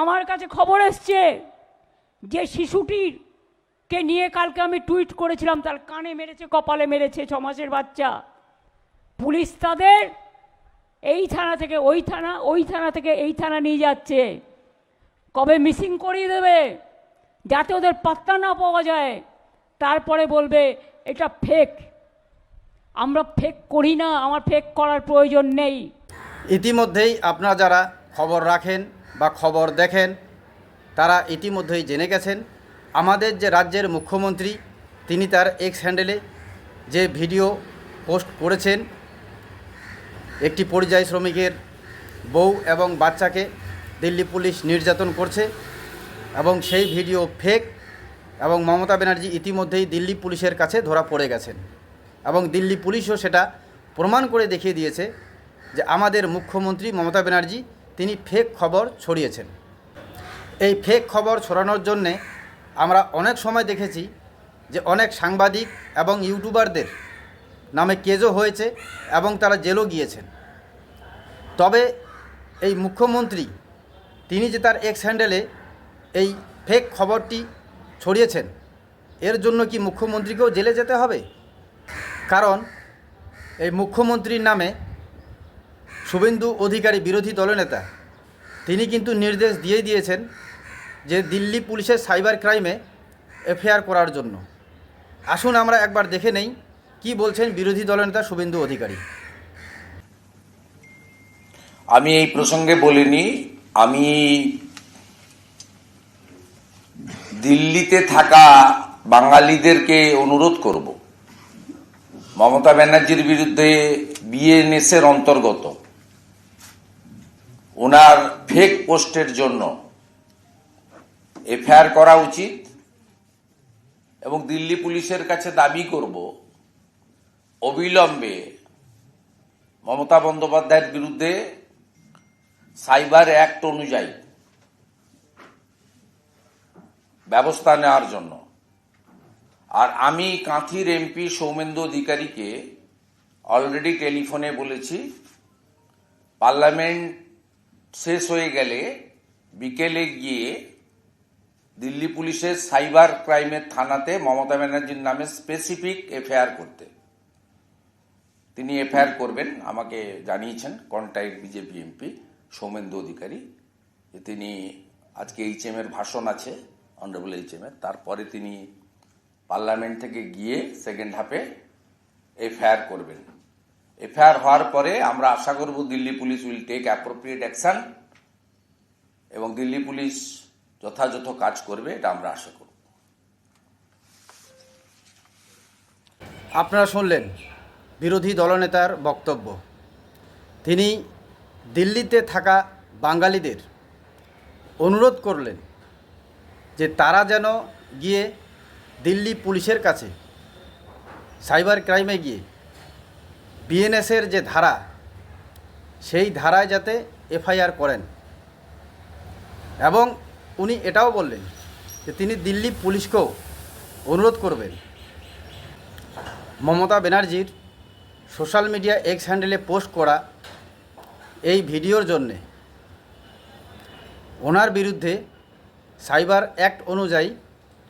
আমার কাছে খবর এসছে যে শিশুটির কে নিয়ে কালকে আমি টুইট করেছিলাম, তার কানে মেরেছে, কপালে মেরেছে, ছ মাসের বাচ্চা। পুলিশ তাদের এই থানা থেকে, ওই থানা ওই থানা থেকে এই থানা নিয়ে যাচ্ছে। কবে মিসিং করিয়ে দেবে? যাতে ওদের পাত্তা না পাওয়া যায়। তারপরে বলবে, এটা ফেক আমরা ফেক করি না, আমার ফেক করার প্রয়োজন নেই। ইতিমধ্যেই আপনারা যারা খবর রাখেন বা খবর দেখেন, তারা ইতিমধ্যেই জেনে গেছেন, আমাদের যে রাজ্যের মুখ্যমন্ত্রী, তিনি তার এক্স হ্যান্ডেলে যে ভিডিও পোস্ট করেছেন, একটি পরিযায়ী শ্রমিকের বউ এবং বাচ্চাকে দিল্লি পুলিশ নির্যাতন করছে এবং সেই ভিডিও ফেক এবং মমতা ব্যানার্জি ইতিমধ্যেই দিল্লি পুলিশের কাছে ধরা পড়ে গেছেন। এবং দিল্লি পুলিশও সেটা প্রমাণ করে দেখিয়ে দিয়েছে যে আমাদের মুখ্যমন্ত্রী মমতা ব্যানার্জি তিনি ফেক খবর ছড়িয়েছেন। এই ফেক খবর ছড়ানোর জন্যে আমরা অনেক সময় দেখেছি যে অনেক সাংবাদিক এবং ইউটিউবারদের নামে কেজও হয়েছে এবং তারা জেলও গিয়েছেন। তবে এই মুখ্যমন্ত্রী, তিনি যে তার এক্স হ্যান্ডেলে এই ফেক খবরটি ছড়িয়েছেন, এর জন্য কি মুখ্যমন্ত্রীকেও জেলে যেতে হবে? কারণ এই মুখ্যমন্ত্রীর নামে শুভেন্দু অধিকারী বিরোধী দলনেতা। তিনি কিন্তু নির্দেশ দিয়ে দিয়েছেন যে দিল্লি পুলিশের সাইবার ক্রাইমে এফআইআর করার জন্য। আসুন আমরা একবার দেখে নেই কি বলছেন বিরোধী দলনেতা শুভেন্দু অধিকারী। আমি এই প্রসঙ্গে বলিনি, আমি দিল্লিতে থাকা বাঙালিদেরকে অনুরোধ করব। মমতা ব্যানার্জির বিরুদ্ধে বিএনএস এর অন্তর্গত ওনার ফেক পোস্টের জন্য এফআইআর করা উচিত এবং দিল্লি পুলিশের কাছে দাবি করব অবিলম্বে মমতা বন্দ্যোপাধ্যায়ের বিরুদ্ধে সাইবার অ্যাক্ট অনুযায়ী ব্যবস্থা নেওয়ার জন্য। আর আমি কাঁথির এমপি সৌমেন্দু অধিকারীকে অলরেডি টেলিফোনে বলেছি, পার্লামেন্ট শেষ হয়ে গেলে বিকেলে গিয়ে দিল্লি পুলিশের সাইবার ক্রাইমের থানাতে মমতা ব্যানার্জির নামে স্পেসিফিক এফআইআর করতে। তিনি এফআইআর করবেন, আমাকে জানিয়েছেন কন্টাইট বিজেপি এমপি সৌমেন্দু অধিকারী। তিনি আজকে এইচএম এর ভাষণ আছে, অনারেবল এইচএম এর তারপরে তিনি পার্লামেন্ট থেকে গিয়ে সেকেন্ড হাফে এফআইআর করবেন। এফআইআর হওয়ার পরে আমরা আশা করব Delhi police will take appropriate action এবং দিল্লি পুলিশ যথাযথ কাজ করবে, এটা আমরা আশা করব। আপনারা শুনলেন বিরোধী দলনেতার বক্তব্য। তিনি দিল্লিতে থাকা বাঙালিদের অনুরোধ করলেন যে তারা যেন গিয়ে দিল্লি পুলিশের কাছে সাইবার ক্রাইমে গিয়ে বিএনএসের যে ধারা, সেই ধারায় যাতে এফআইআর করেন। এবং উনি এটাও বললেন যে তিনি দিল্লি পুলিশকেও অনুরোধ করবেন। মমতা ব্যানার্জির সোশ্যাল মিডিয়া এক্স হ্যান্ডেলে পোস্ট করা এই ভিডিওর জন্যে ওনার বিরুদ্ধে সাইবার অ্যাক্ট অনুযায়ী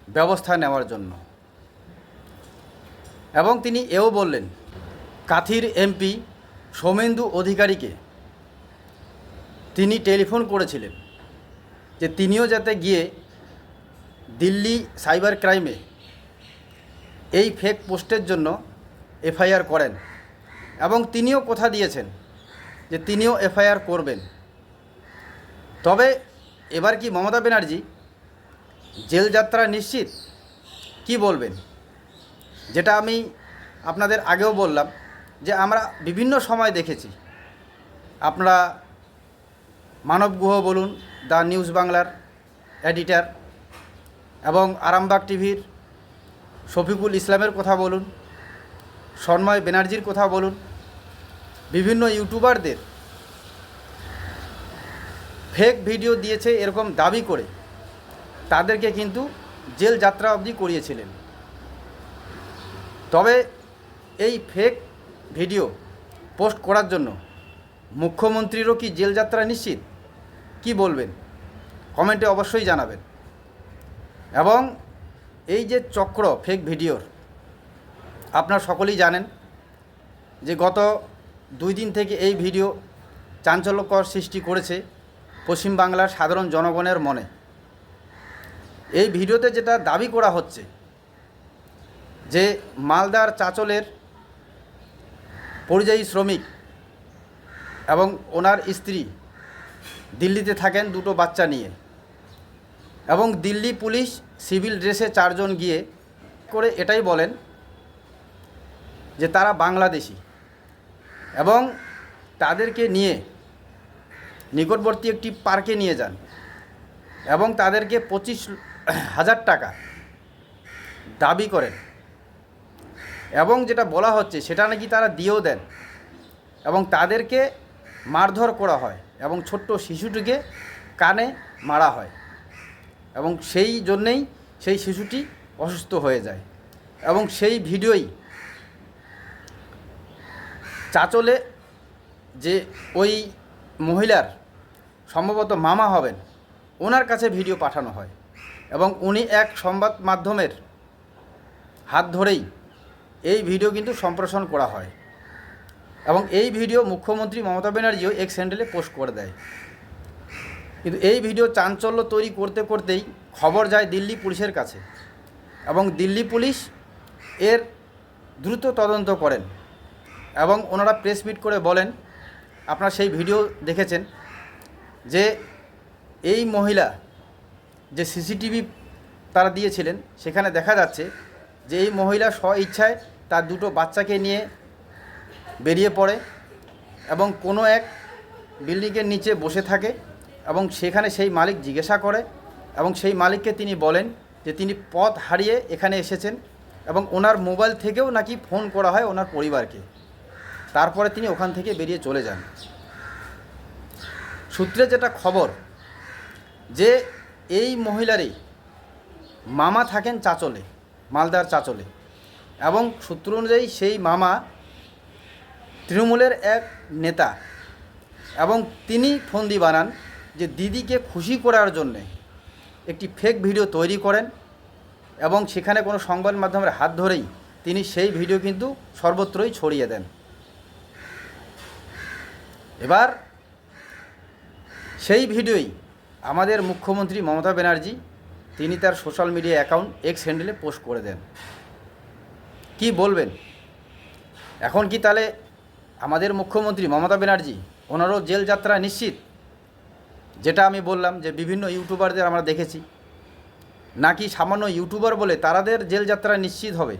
ব্যবস্থা নেওয়ার জন্য। এবং তিনি এও বললেন কাথির এমপি সৌমেন্দু অধিকারীকে তিনি টেলিফোন করেছিলেন যে তিনিও যাতে গিয়ে দিল্লি সাইবার ক্রাইমে এই ফেক পোস্টের জন্য এফআইআর করেন এবং তিনিও কথা দিয়েছেন যে তিনিও এফআইআর করবেন। তবে এবার কি মমতা ব্যানার্জি জেল যাত্রা নিশ্চিত? কি বলবেন? যেটা আমি আপনাদের আগেও বললাম। যে আমরা বিভিন্ন সময় দেখেছি। আপনারা মানব গুহ বলুন, দ্য নিউজ বাংলার এডিটার এবং আরামবাগ টিভির শফিকুল ইসলামের কথা বলুন, সন্ময় ব্যানার্জির কথা বলুন, বিভিন্ন ইউটিউবারদের ফেক ভিডিও দিয়েছে এরকম দাবি করে। তাদেরকে কিন্তু জেল যাত্রা অবধি করিয়েছিলেন। তবে এই ফেক ভিডিও পোস্ট করার জন্য। মুখ্যমন্ত্রীরও কি জেল যাত্রা নিশ্চিত? কি বলবেন? কমেন্টে অবশ্যই জানাবেন। এবং এই যে চক্র ফেক ভিডিওর আপনার সকলেই জানেন যে গত দুই দিন থেকে এই ভিডিও চাঞ্চল্যকর সৃষ্টি করেছে পশ্চিমবাংলার সাধারণ জনগণের মনে। এই ভিডিওতে যেটা দাবি করা হচ্ছে যে মালদার চাচলের পরিযায়ী শ্রমিক এবং ওনার স্ত্রী দিল্লিতে থাকেন দুটো বাচ্চা নিয়ে। এবং দিল্লি পুলিশ সিভিল ড্রেসে চারজন গিয়ে করে এটাই বলেন যে তারা বাংলাদেশি এবং তাদেরকে নিয়ে নিকটবর্তী একটি পার্কে নিয়ে যান এবং তাদেরকে পঁচিশ হাজার টাকা দাবি করেন। এবং যেটা বলা হচ্ছে, সেটা নাকি তারা দিয়েও দেন এবং তাদেরকে মারধর করা হয় এবং ছোট্ট শিশুটিকে কানে মারা হয় এবং সেই জন্যেই সেই শিশুটি অসুস্থ হয়ে যায় এবং সেই ভিডিওই চাচলে যে ওই মহিলার সম্ভবত মামা হবেন, ওনার কাছে ভিডিও পাঠানো হয় এবং উনি এক সংবাদ মাধ্যমের হাত ধরেই এই ভিডিও কিন্তু সম্প্রসারণ করা হয়। এবং এই ভিডিও মুখ্যমন্ত্রী মমতা ব্যানার্জিও এক্স হ্যান্ডেলে পোস্ট করে দেয়। কিন্তু এই ভিডিও চাঞ্চল্য তৈরি করতে করতেই খবর যায় দিল্লি পুলিশের কাছে। এবং দিল্লি পুলিশ এর দ্রুত তদন্ত করেন। এবং ওনারা প্রেস মিট করে বলেন, আপনারা সেই ভিডিও দেখেছেন যে এই মহিলা যে সিসিটিভি তারা দিয়েছিলেন, সেখানে দেখা যাচ্ছে যে এই মহিলা স্ব ইচ্ছায় তার দুটো বাচ্চাকে নিয়ে বেরিয়ে পড়ে এবং কোনো এক বিল্ডিংয়ের নিচে বসে থাকে এবং সেখানে সেই মালিক জিজ্ঞাসা করে এবং সেই মালিককে তিনি বলেন যে তিনি পথ হারিয়ে এখানে এসেছেন এবং ওনার মোবাইল থেকেও নাকি ফোন করা হয় ওনার পরিবারকে। তারপরে তিনি ওখান থেকে বেরিয়ে চলে যান। সূত্রে যেটা খবর, যে এই মহিলারই মামা থাকেন চাচলে। মালদার চাচলে। এবং সূত্র অনুযায়ী সেই মামা তৃণমূলের এক নেতা। এবং তিনি ফন্দি বানান যে দিদিকে খুশি করার জন্যে একটি ফেক ভিডিও তৈরি করেন এবং সেখানে কোনো সংবাদ মাধ্যমের হাত ধরেই তিনি সেই ভিডিও কিন্তু সর্বত্রই ছড়িয়ে দেন। এবার সেই ভিডিওই আমাদের মুখ্যমন্ত্রী মমতা ব্যানার্জি তিনি তার সোশ্যাল মিডিয়া অ্যাকাউন্ট এক্স হ্যান্ডেলে পোস্ট করে দেন। কি বলবেন? এখন কি তাহলে আমাদের মুখ্যমন্ত্রী মমতা ব্যানার্জি ওনারও জেল যাত্রা নিশ্চিত? যেটা আমি বললাম যে বিভিন্ন ইউটিউবারদের আমরা দেখেছি। নাকি সামান্য ইউটিউবার বলে তারাদের জেল যাত্রা নিশ্চিত হবে?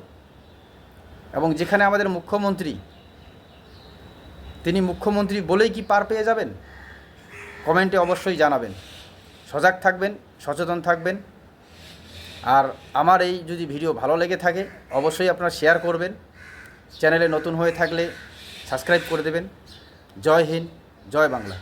এবং যেখানে আমাদের মুখ্যমন্ত্রী, তিনি মুখ্যমন্ত্রী বলেই কি পার পেয়ে যাবেন? কমেন্টে অবশ্যই জানাবেন। সজাগ থাকবেন, সচেতন থাকবেন। আর আমার এই যদি ভিডিও ভালো লেগে থাকে, অবশ্যই আপনারা শেয়ার করবেন। চ্যানেলে নতুন হয়ে থাকলে সাবস্ক্রাইব করে দেবেন। জয় হিন্দ, জয় বাংলা।